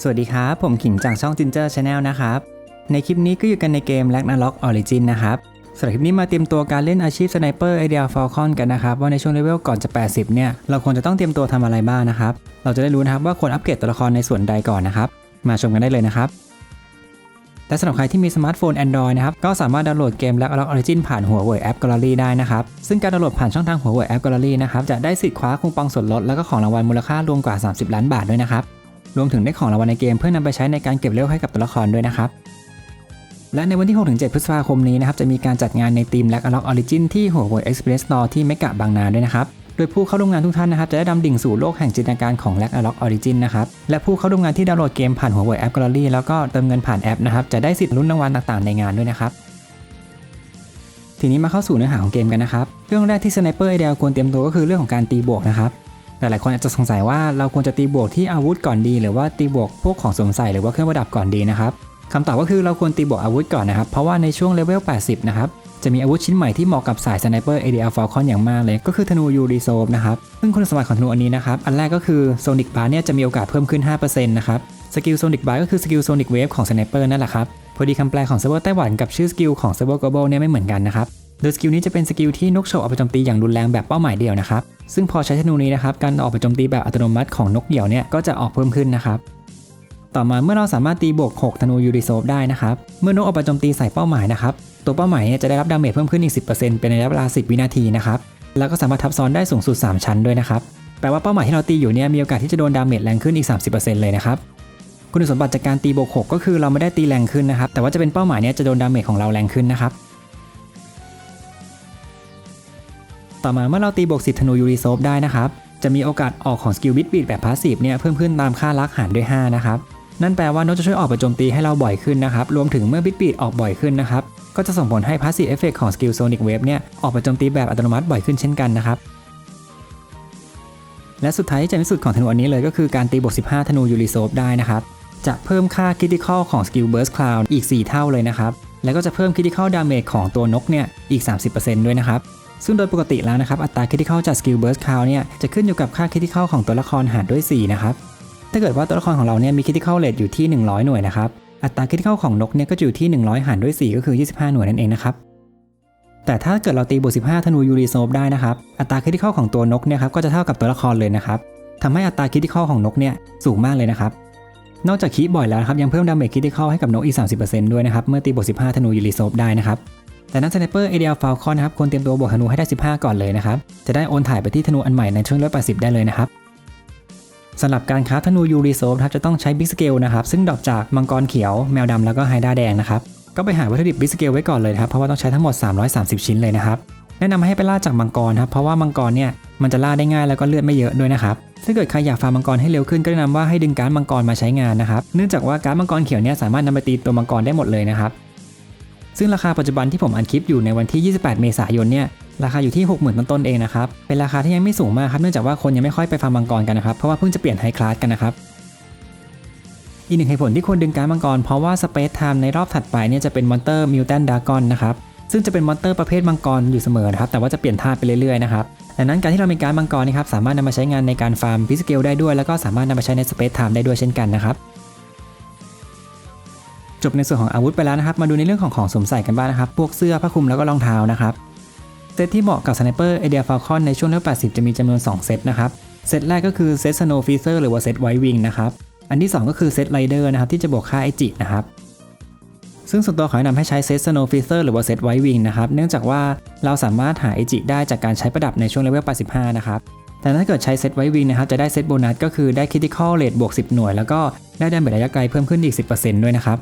สวัสดีครับ ผมขิงจากช่อง Ginger Channel นะครับ ในคลิปนี้ก็อยู่กันในเกม Ragnarok Origin นะครับสำหรับคลิปนี้มาเตรียมตัวการเล่นอาชีพสไนเปอร์ไอเดียฟอลคอนกันนะครับ ว่าในช่วงเลเวลก่อนจะ 80 เนี่ย เราควรจะต้องเตรียมตัวทำอะไรบ้างนะครับ เราจะได้รู้นะครับว่าควรอัปเกรดตัวละครในส่วนใดก่อนนะครับ มาชมกันได้เลยนะครับและสำหรับใครที่มีสมาร์ทโฟน Android นะครับ ก็สามารถดาวน์โหลดเกม Ragnarok Origin ผ่านหัวเว่ยแอป Gallery ได้นะครับ ซึ่งการดาวน์โหลดผ่านช่องทางหัวเว่ยแอป Gallery นะครับจะได้สิทธิ์คว้าคูปองส่วนลดแล้วก็ของรางวัลมูลค่ารวมกว่า 30 ล้านบาทด้วยนะครับ รวมถึงได้ของรางวัลในเกมเพื่อนำไปใช้ในการเก็บเลเวลให้กับตัวละครด้วยนะครับ และในวันที่ 6-7 พฤษภาคมนี้นะครับจะมีการจัดงานในทีม Ragnarok Origin ที่หัวเว่ย Express Store ที่เมกะบางนาด้วยนะครับโดยผู้เข้าร่วมงานทุกท่านนะครับจะได้ดำดิ่งสู่โลกแห่งจินตนาการของ Ragnarok Origin นะครับและผู้เข้าร่วมงานที่ดาวน์โหลดเกมผ่านหัวเว่ยแอป Gallery แล้วก็เติมเงินผ่านแอปนะครับจะได้สิทธิ์ลุ้นรางวัลต่างๆในงานด้วยนะครับทีนี้มาเข้าสู่เนื้อหาของเกมกันนะครับ เรื่องแรกที่สไนเปอร์ไอเดียควรเตรียมตัวก็คือเรื่องของการตีบวกนะครับ หลายๆคนอาจจะสงสัยว่าเราควรจะตีบวกที่อาวุธก่อนดี หรือว่าตีบวกพวกของสวมใส่หรือว่าเครื่องประดับก่อนดีนะครับคำตอบก็คือเราควรตีบวกอาวุธก่อนนะครับ เพราะว่าในช่วงเลเวล 80 นะครับ จะมีอาวุธชิ้นใหม่ที่เหมาะกับสายสไนเปอร์ ADR Falcon อย่างมากเลย ก็คือธนูยูริโซฟนะครับ ซึ่งคุณสมบัติของธนูอันนี้นะครับ อันแรกก็คือโซนิกบาร์เนี่ยจะมีโอกาสเพิ่มขึ้น 5%นะครับ สกิลโซนิกบาร์ก็คือสกิลโซนิกเวฟของสไนเปอร์นั่นแหละครับ พอดีคำแปลของเซิร์ฟเวอร์ไต้หวันกับชื่อสกิลของเซิร์ฟเวอร์ global เนี่ยไม่เหมือนกันนะครับ โดยสกิลนี้จะเป็นสกิลที่นกโฉบเอาไปโจมตีอย่างรุนแรงแบบเป้าหมายเดียวนะครับ ซึ่งพอใช้ธนูนี้นะครับ การออกไปโจมตีแบบอัตโนมัติของนกเดี่ยวเนี่ยก็จะออกเพิ่มขึ้นนะครับ ต่อมาเมื่อเราสามารถตีบวก 6 ธนูยูริโซฟได้นะครับ เมื่อนกออกไปโจมตีใส่เป้าหมายนะครับ ตัวเป้าหมายเนี่ยจะได้รับดาเมจเพิ่มขึ้นอีก 10%เป็นระยะเวลา 10 วินาทีนะครับ แล้วก็สามารถทับซ้อนได้สูงสุด 3 ชั้นด้วยนะครับ แปลว่าเป้าหมายที่เราตีอยู่เนี่ยมีโอกาสที่จะโดนดาเมจแรงขึ้นอีก 30%เลยนะครับคุณสมบัติจากการตีบวก 6 ก็คือเราไม่ได้ตีแรงขึ้นนะครับ แต่ว่าจะเป็นเป้าหมายเนี่ยจะโดนดาเมจของเราแรงขึ้นนะครับ ต่อมาเมื่อเราตีบวก10ธนูยูริโซฟได้นะครับ จะมีโอกาสออกของสกิลบิดบีดแบบพาสซีฟเนี่ยเพิ่มขึ้นตามค่าลักหารด้วย 5 นะครับ นั่นแปลว่านกจะช่วยออกไปโจมตีให้เราบ่อยขึ้นนะครับ รวมถึงเมื่อบิดบีดออกบ่อยขึ้นนะครับ ก็จะส่งผลให้พาสซีฟเอฟเฟกของสกิลโซนิกเวฟเนี่ยออกไปโจมตีแบบอัตโนมัติบ่อยขึ้นเช่นกันนะครับและสุดท้ายที่จะที่สุดของธนูอันนี้เลยก็คือการตีบวก15 ธนูยูริโซฟได้นะครับ จะเพิ่มค่าคริติคอลของสกิลเบิร์สคลาวอีก 4 เท่าเลยนะครับ แล้วก็จะเพิ่มคริติคอลดาเมจของตัวนกเนี่ยอีก 30%ด้วยนะครับ ซึ่งโดยปกติแล้วนะครับอัตราคริติคอลจากสกิลเบิร์สคลาวเนี่ยจะขึ้นอยู่กับค่าคริติคอลของตัวละครหารด้วย 4 นะครับถ้าเกิดว่าตัวละครของเราเนี่ยมีคริติคอลเรทอยู่ที่ 100 หน่วยนะครับอัตราคริติคอลของนกเนี่ยก็จะอยู่ที่ 100 หารด้วย 4 ก็คือ 25 หน่วยนั่นเองนะครับแต่ถ้าเกิดเราตีบวก15 ธนูยูริโซฟได้นะครับอัตราคริติคอลของตัวนกเนี่ยครับก็จะเท่ากับตัวละครเลยนะครับทำให้อัตราคริติคอลของนกเนี่ยสูงมากเลยนะครับ นอกจากคีบ่อยแล้วครับยังเพิ่มดาเมจคริติคอลให้กับนกอีก 30%ด้วยนะครับเมื่อตีบวก15 ธนูยูริโซฟได้นะครับ แต่นักสไนเปอร์เอเดียฟาลคอนนะครับควรเตรียมตัวบวกธนูให้ได้ 15 ก่อนเลยนะครับ จะได้โอนถ่ายไปที่ธนูอันใหม่ในช่วง180ได้เลยนะครับสำหรับการคราฟธนูยูริโซฟครับจะต้องใช้บิ๊กสเกลนะครับซึ่งดอปจากมังกรเขียวแมวดำแล้วก็ไฮด้าแดงนะครับก็ไปหาวัตถุดิบบิ๊กสเกลไว้ก่อนเลยครับเพราะว่าต้องใช้ทั้งหมด 330 ชิ้นเลยนะครับแนะนำให้ไปล่าจากมังกรครับเพราะว่ามังกรเนี่ยมันจะล่าได้ง่ายแล้วก็เลือดไม่เยอะด้วยนะครับถ้าเกิดใครอยากฟาร์มมังกรให้เร็วขึ้นก็แนะนำว่าให้ดึงการมังกรมาใช้งานนะครับเนื่องจากว่าการมังกรเขียวเนี่ยสามารถนำไปตีตัวมังกรได้หมดเลยนะครับ ซึ่งราคาปัจจุบันที่ผมอันคลิปอยู่ในวันที่ 28 เมษายนเนี่ยราคาอยู่ที่ 60,000ต้นๆเองนะครับ เป็นราคาที่ยังไม่สูงมากครับ เนื่องจากว่าคนยังไม่ค่อยไปฟาร์มมังกรกันนะครับ เพราะว่าเพิ่งจะเปลี่ยนไฮคลาสกันนะครับ อีกหนึ่งเหตุผลที่ควรดึงการ์ดมังกร เพราะว่าสเปซไทม์ในรอบถัดไปเนี่ยจะเป็นมอนเตอร์มิวแทนดากอนนะครับ ซึ่งจะเป็นมอนเตอร์ประเภทมังกรอยู่เสมอนะครับ แต่ว่าจะเปลี่ยนท่าไปเรื่อยๆนะครับ ดังนั้นการที่เรามีการดมังกรนี่ครับสามารถนำมาใช้งานในการฟาร์มพิสเกลได้ด้วย แล้วก็สามารถนำมาใช้ในสเปซไทม์ได้ด้วยเช่นกันนะครับ จบในส่วนของอาวุธไปแล้วนะครับ มาดูในเรื่องของของสวมใส่กันบ้างนะครับ พวกเสื้อผ้าคลุมแล้วก็รองเท้านะครับ เซตที่เหมาะกับสไนเปอร์เอเดียฟาลคอนในช่วงเลเวล80 จะมีจำนวน 2 เซตนะครับ เซตแรกก็คือเซตสโนว์ฟีเซอร์หรือว่าเซตไววิงนะครับ อันที่ 2 ก็คือเซตไรเดอร์นะครับที่จะบวกค่าไอจินะครับซึ่งส่วนตัวขอแนะนำให้ใช้เซตสโนว์ฟีเซอร์หรือว่าเซตไววิงนะครับ เนื่องจากว่าเราสามารถหาไอจิได้จากการใช้ประดับในช่วงเลเวล 85 นะครับ แต่ถ้าเกิดใช้เซตไววิงนะครับ จะได้เซตโบนัสก็คือได้คริติคอลเรทบวก 10 หน่วย แล้วก็ได้ดาเมจระยะไกลเพิ่มขึ้นอีก 10%ด้วยนะครับ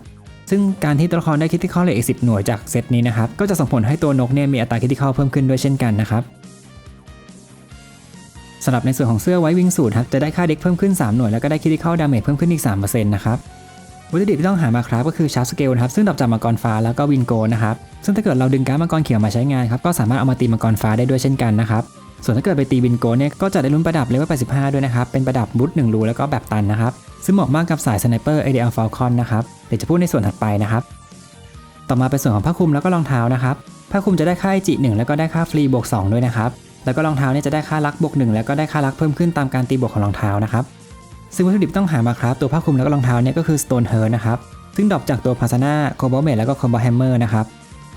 ซึ่งการที่ตัวละครได้คริติคอลเรทอีก10 หน่วยจากเซตนี้นะครับ ก็จะส่งผลให้ตัวนกเนี่ยมีอัตราคริติคอลเพิ่มขึ้นด้วยเช่นกันนะครับสำหรับในส่วนของเสื้อไวท์วิงสูทครับจะได้ค่าเด็กเพิ่มขึ้น 3 หน่วยแล้วก็ได้คริติคอลดาเมจเพิ่มขึ้นอีก3%นะครับวัตถุดิบที่ต้องหามาครับก็คือชาร์ปสเกลนะครับซึ่งดอปจากมังกรฟ้าแล้วก็วินโกนะครับซึ่งถ้าเกิดเราดึงการ์ดมังกรเขียวมาใช้งานครับก็สามารถเอามาตีมังกรฟ้าได้ด้วยเช่นกันนะครับ ส่วนถ้าเกิดไปตีวินโกเนี่ยก็จะได้ลุ้นประดับเลเวล85 ด้วยนะครับ เป็นประดับบุตหนึ่งรูแล้วก็แบบตันนะครับ ซึ่งเหมาะมากกับสายสไนเปอร์เอเดียฟาลคอนนะครับ เดี๋ยวจะพูดในส่วนถัดไปนะครับ ต่อมาเป็นส่วนของผ้าคลุมแล้วก็รองเท้านะครับ ผ้าคลุมจะได้ค่าจิหนึ่งแล้วก็ได้ค่าฟรีบวก2ด้วยนะครับ แล้วก็รองเท้าเนี่ยจะได้ค่าลักบวก1แล้วก็ได้ค่าลักเพิ่มขึ้นตามการตีบวกของรองเท้านะครับซึ่งวัตถุดิบต้องหามาครับตัวผ้าคลุมแล้วก็รองเท้าเนี่ยก็คือ Stone h e r นะครับซึ่งดรอปจากตัวพาซาน่าโคบอลเมดแล้วก็โคบอลแฮมเมอร์นะครับ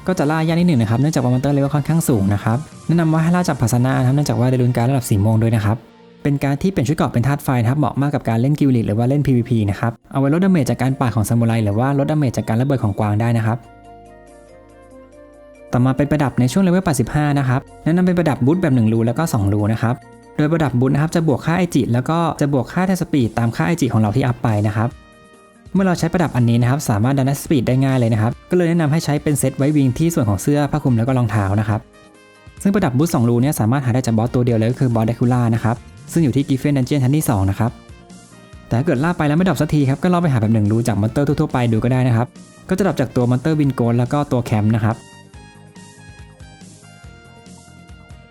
ก็จะล่ายากนิดหนึ่งนะครับเนื่องจากว่ามอนเตอร์เลเวลค่อนข้างสูงนะครับแนะนำว่าให้ล่าจากพาซาน่านะครับเนื่องจากว่าได้ลุนการระดับสีโมงด้วยนะครับเป็นการที่เปลี่ยนชุดเกราะเป็นธาตุไฟนะครับเหมาะมากกับการเล่นกิลลิหรือว่าเล่น PVP นะครับเอาไว้ลดดาเมจจากการปาดของซามูไรหรือว่าลดดาเมจจากการระเบิดของกวางได้นะครับต่อมาเป็นประดับในช่วงเลเวล 85 นะครับแนะนำเป็นประดับบูทแบบ1รูแล้วก็2รูนะครับโดยประดับบูทนะครับจะบวกค่าไอจิแล้วก็จะบวกค่าเทสปีดตามค่าไอจิของเราที่อัพไปนะครับ เมื่อเราใช้ประดับอันนี้นะครับสามารถดันสปีดได้ง่ายเลยนะครับก็เลยแนะนำให้ใช้เป็นเซตไว้วิงที่ส่วนของเสื้อผ้าคลุมแล้วก็รองเท้านะครับซึ่งประดับบูท2รูเนี่ยสามารถหาได้จากบอสตัวเดียวเลยก็คือบอสเดคูล่านะครับซึ่งอยู่ที่กิฟเฟนดันเจียนชั้นที่2นะครับแต่ถ้าเกิดล่าไปแล้วไม่ดับสักทีครับก็ลองไปหาแบบหนึ่งรูจากมอนเตอร์ทั่วๆไปดูก็ได้นะครับก็จะดับจากตัวมอนเตอร์วินโกนแล้วก็ตัวแคมป์นะครับ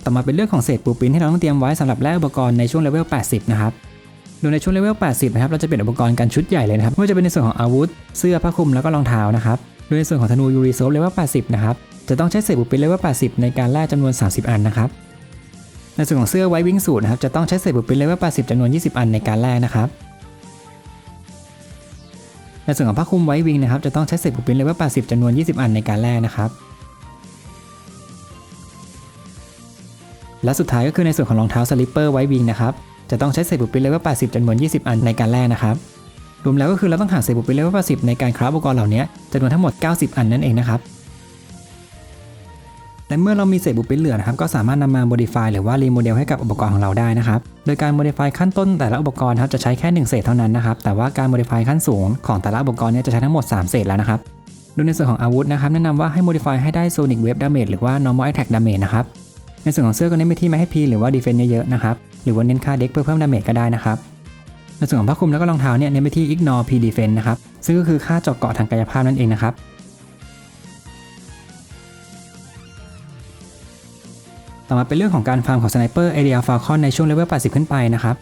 ต่อมาเป็นเรื่องของเศษปูปิ้นที่เราต้องเตรียมไว้สำหรับแลกอุปกรณ์ในช่วงเลเวล80 นะครับ โดยในช่วงเลเวล 80 นะครับ เราจะเปลี่ยนอุปกรณ์กันชุดใหญ่เลยนะครับไม่ว่าจะเป็นในส่วนของอาวุธ เสื้อผ้าคลุมแล้วก็รองเท้านะครับ โดยในส่วนของธนูยูริโซฟเลเวล 80 นะครับ จะต้องใช้เศษปูปิ้นเลเวล 80 ในการแลกจำนวน 30 อันนะครับ ในส่วนของเสื้อไววิ่งสูทนะครับ จะต้องใช้เศษปูปิ้นเลเวล 80จำนวน 20 อันในการแลกนะครับ ในส่วนของผ้าคลุมไววิ่งนะครับ จะต้องใช้เศษปูปิ้นเลเวล 80จำนวน 20 อันในการแลกนะครับและสุดท้ายก็คือในส่วนของรองเท้าสลิปเปอร์ไววิงนะครับ จะต้องใช้เศษบุปผินเลเวล80จำนวน 20 อันในการแลกนะครับรวมแล้วก็คือเราต้องหาเศษบุปผินเลเวล80 ในการคราฟอุปกรณ์เหล่านี้จำนวนทั้งหมด 90 อันนั่นเองนะครับและเมื่อเรามีเศษบุปินเหลือนะครับก็สามารถนำมา modify หรือว่ารีโมเดลให้กับอุปกรณ์ของเราได้นะครับ โดยการ modify ขั้นต้นแต่ละอุปกรณ์ครับจะใช้แค่ 1 เศษเท่านั้นนะครับ แต่ว่าการ modify ขั้นสูงของแต่ละอุปกรณ์เนี่ยจะใช้ทั้งหมด 3 เศษแล้วนะครับดยในส่วนของอาวุธนะครับแนะนำว่าให้ modify ให้ได้ sonic wave damage หรือว่า normal attack damage นะครับ ในส่วนของเสื้อก็เน้นไปที่ไม่ให้พีหรือว่าดีเฟนต์เยอะๆนะครับหรือว่าเน้นค่าเด็กเพื่อเพิ่มดาเมจก็ได้นะครับในส่วนของผ้าคลุมแล้วก็รองเท้าเนี่ยเน้นไปที่ ignore p defense นะครับซึ่งก็คือค่าเจาะเกาะทางกายภาพนั่นเองนะครับต่อมาเป็นเรื่องของการฟาร์มของสไนเปอร์เอเรียฟาคอนในช่วงเลเวล80 ขึ้นไปนะครับ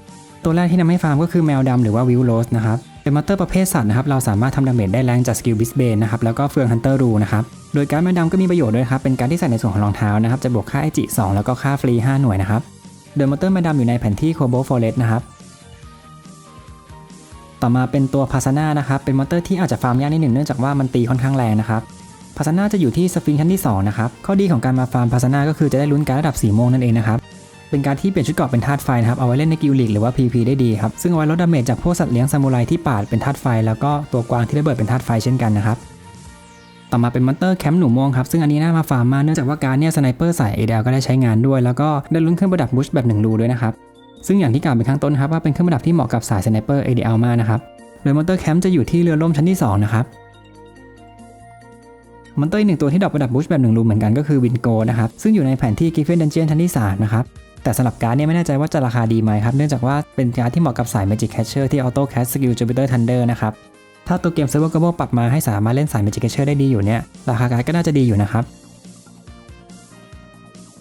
ตัวแรกที่นำให้ฟาร์มก็คือแมวดำหรือว่าวิลโรสนะครับ เป็นมอเตอร์ประเภทสัตว์นะครับ เราสามารถทำดาเมจได้แรงจากสกิลบิสเบนนะครับ แล้วก็เฟืองฮันเตอร์รูนะครับ โดยการแมวดำก็มีประโยชน์ด้วยครับ เป็นการที่ใส่ในส่วนของรองเท้านะครับ จะบวกค่าไอจิ2แล้วก็ค่าฟรี 5 หน่วยนะครับ โดยมอเตอร์แมวดำอยู่ในแผนที่โคโบฟอเรสนะครับ ต่อมาเป็นตัวพาซาน่านะครับ เป็นมอเตอร์ที่อาจจะฟาร์มยากนิดหนึ่งเนื่องจากว่ามันตีค่อนข้างแรงนะครับพาซาน่าจะอยู่ที่สฟิงค์ชั้นที่2นะครับ ข้อดีของการมาฟาร์มพาซาน่าก็คือจะได้ลุ้นการระดับสีม่วงนั่นเองนะครับ เป็นการที่เปลี่ยนชุดเกราะเป็นธาตุไฟนะครับเอาไว้เล่นในกิลลิกหรือว่า PP ได้ดีครับซึ่งเอาไว้ลดดาเมจจากพวกสัตว์เลี้ยงซามูไรที่ปาดเป็นธาตุไฟ แล้วก็ตัวกวางที่ระเบิดเป็นธาตุไฟเช่นกันนะครับต่อมาเป็นมอนเตอร์แคมป์หนูม่วงครับซึ่งอันนี้น่ามาฟาร์มมากเนื่องจากว่าการเนี่ยสไนเปอร์สายเอเดลก็ได้ใช้งานด้วย แล้วก็ได้ลุ้นเครื่องประดับบุชแบบหนึ่งรูด้วยนะครับซึ่งอย่างที่กล่าวไปข้างต้นครับว่าเป็นเครื่องประดับที่เหมาะกับสายสไนเปอร์เอเดลมากนะครับโดยมอนเตอร์แคมป์จะอยู่ที่เรือล่มชั้นที่สองนะครับมอนเตอร์อีกหนึ่งตัวที่ดรอปประดับบูชแบบหนึ่งรูเหมือนกันก็คือวินโกนะครับซึ่งอยู่ในแผนที่กิฟเฟนดันเจียนชั้นที่3นะครับ แต่สำหรับการ์ดเนี่ยไม่แน่ใจว่าจะราคาดีไหมครับ เนื่องจากว่าเป็นการ์ดที่เหมาะกับสาย Magic Catcher ที่ Auto Cast Skill Jupiter Thunder นะครับ ถ้าตัวเกม Server Global ปรับมาให้สามารถเล่นสาย Magic Catcher ได้ดีอยู่เนี่ย ราคาการ์ดก็น่าจะดีอยู่นะครับ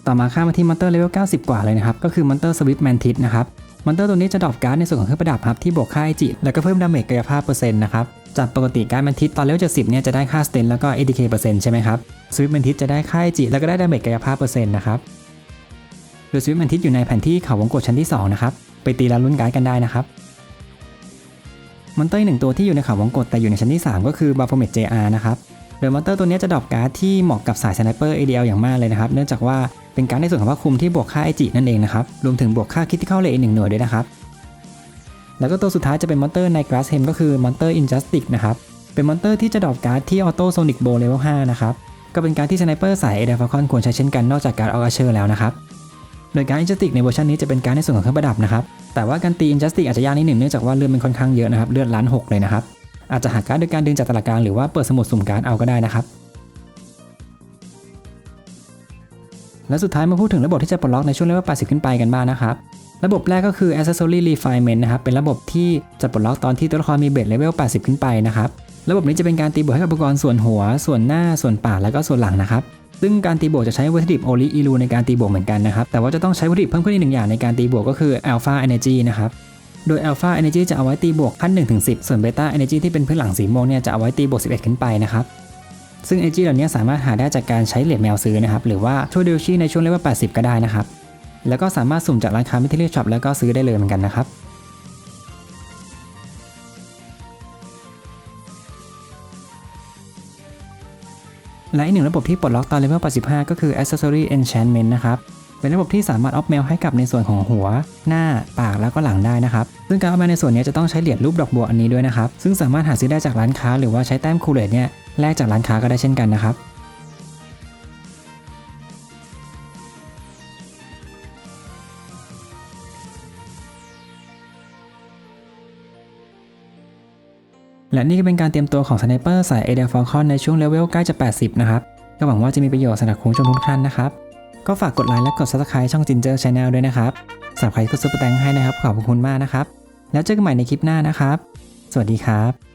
ต่อมาข้ามาที่มอนเตอร์เลเวล 90 กว่าเลยนะครับ ก็คือมอนเตอร์สวิปแมนทิสนะครับมอนเตอร์ตัวนี้จะดรอปการ์ดในส่วนของเครื่องประดับครับที่บวกค่าไอจิแล้วก็เพิ่มดาเมจกายภาพเปอร์เซ็นต์นะครับจากปกติการ์ดแมนทิสตอนเลเวล70เนี่ยจะได้ค่าสเตนแล้วก็ ADK เปอร์เซ็นต์ใช่ไหมครับสวิปแมนทิสจะได้ค่าไอจิแล้วก็ได้ดาเมจกายภาพเปอร์เซ็นต์นะครับ โดยสวิปแมนทิสอยู่ในแผนที่เขาวงกตชั้นที่2นะครับ ไปตีแล้วลุ้นการ์ดกันได้นะครับ มอนเตอร์หนึ่งตัวที่อยู่ในเขาวงกตแต่อยู่ในชั้นที่ 3 ก็คือบาโฟเมต JR นะครับ โดยมอนเตอร์ตัวนี้จะดรอปการ์ดที่เหมาะกับสายสไนเปอร์ ADL อย่างมากเลยนะครับ เนื่องจากว่าเป็นการดในส่วนของผ้าคุมที่บวกค่าไอจินั่นเองนะครับ รวมถึงบวกค่าคิดที่เข้าเลยอีกหนึ่งหน่วยด้วยนะครับ แล้วก็ตัวสุดท้ายจะเป็นมอนเตอร์ในกราสเฮมก็คือมอนเตอร์อินจัสติกนะครับ เป็นมอนเตอร์ที่จะดรอปการ์ดที่ออโต้โซนิกโบเลเวล5นะครับ ก็เป็นการที่สไนเปอร์สายเอเดฟคอนควรใช้เช่นกันนอกจากการออกอาเชอร์แล้วนะครับ โดยการอินจัสติกในเวอร์ชันนี้จะเป็นการในส่วนของเครื่องประดับนะครับแต่ว่าการตีอินจัสติกอาจจะยากนิดหนึ่งเนื่องจากว่าเลือดมันค่อนข้างเยอะนะครับเลือดล้านหกเลยนะครับอาจจะหาการ์ดโดยการดึงจากตลาดกลางหรือว่าเปิดสมุดสุ่มการ์ดเอาก็ได้นะครับและสุดท้ายมาพูดถึงระบบที่จะปลดล็อกในช่วงเลเวล80 ขึ้นไปกันบ้างนะครับ ระบบแรกก็คือ Accessory Refinement นะครับ เป็นระบบที่จะปลดล็อกตอนที่ตัวละครมีเบสเลเวล80 ขึ้นไปนะครับ ระบบนี้จะเป็นการตีบวกให้กับอุปกรณ์ส่วนหัว ส่วนหน้า ส่วนปาก แล้วก็ส่วนหลังนะครับ ซึ่งการตีบวกจะใช้วัตถุดิบโอลิอีลูในการตีบวกเหมือนกันนะครับ แต่ว่าจะต้องใช้วัตถุดิบเพิ่มขึ้นอีกหนึ่งอย่างในการตีบวกก็คือ Alpha Energy นะครับโดย Alpha Energy จะเอาไว้ตีบวกขั้น1ถึง10 ส่วน Beta Energy ที่เป็นพื้นหลังสีม่วงเนี่ยจะเอาไว้ตีบวก 11 ขึ้นไปนะครับ ซึ่ง Energy เหล่านี้สามารถหาได้จากการใช้เหรียญแมวซื้อนะครับ หรือว่าช่วยดิวชี่ในช่วงเลเวล80 ก็ได้นะครับ แล้วก็สามารถสุ่มจากร้านค้ามิเทเรียช็อปแล้วก็ซื้อได้เลยเหมือนกันนะครับ และอีกหนึ่งระบบที่ปลดล็อกตอนเลเวล85 ก็คือ Accessory Enchantment นะครับ เป็นระบบที่สามารถออฟเมลให้กับในส่วนของหัว หน้า ปาก แล้วก็หลังได้นะครับ ซึ่งการออฟเมลในส่วนนี้จะต้องใช้เหรียญรูปดอกบัวอันนี้ด้วยนะครับ ซึ่งสามารถหาซื้อได้จากร้านค้า หรือว่าใช้แต้มคูเลตเนี่ยแลกจากร้านค้าก็ได้เช่นกันนะครับ และนี่ก็เป็นการเตรียมตัวของสไนเปอร์สายเอเดลฟอลคอนในช่วงเลเวลใกล้จะ 80 นะครับ ก็หวังว่าจะมีประโยชน์สำหรับคุณผู้ชมทุกท่านนะครับ ก็ฝากกดไลค์และกด subscribe ช่อง Ginger Channel ด้วยนะครับสำหรับใครที่กดซุปเปอร์แตงให้นะครับ ขอบคุณมากนะครับ แล้วเจอกันใหม่ในคลิปหน้านะครับ สวัสดีครับ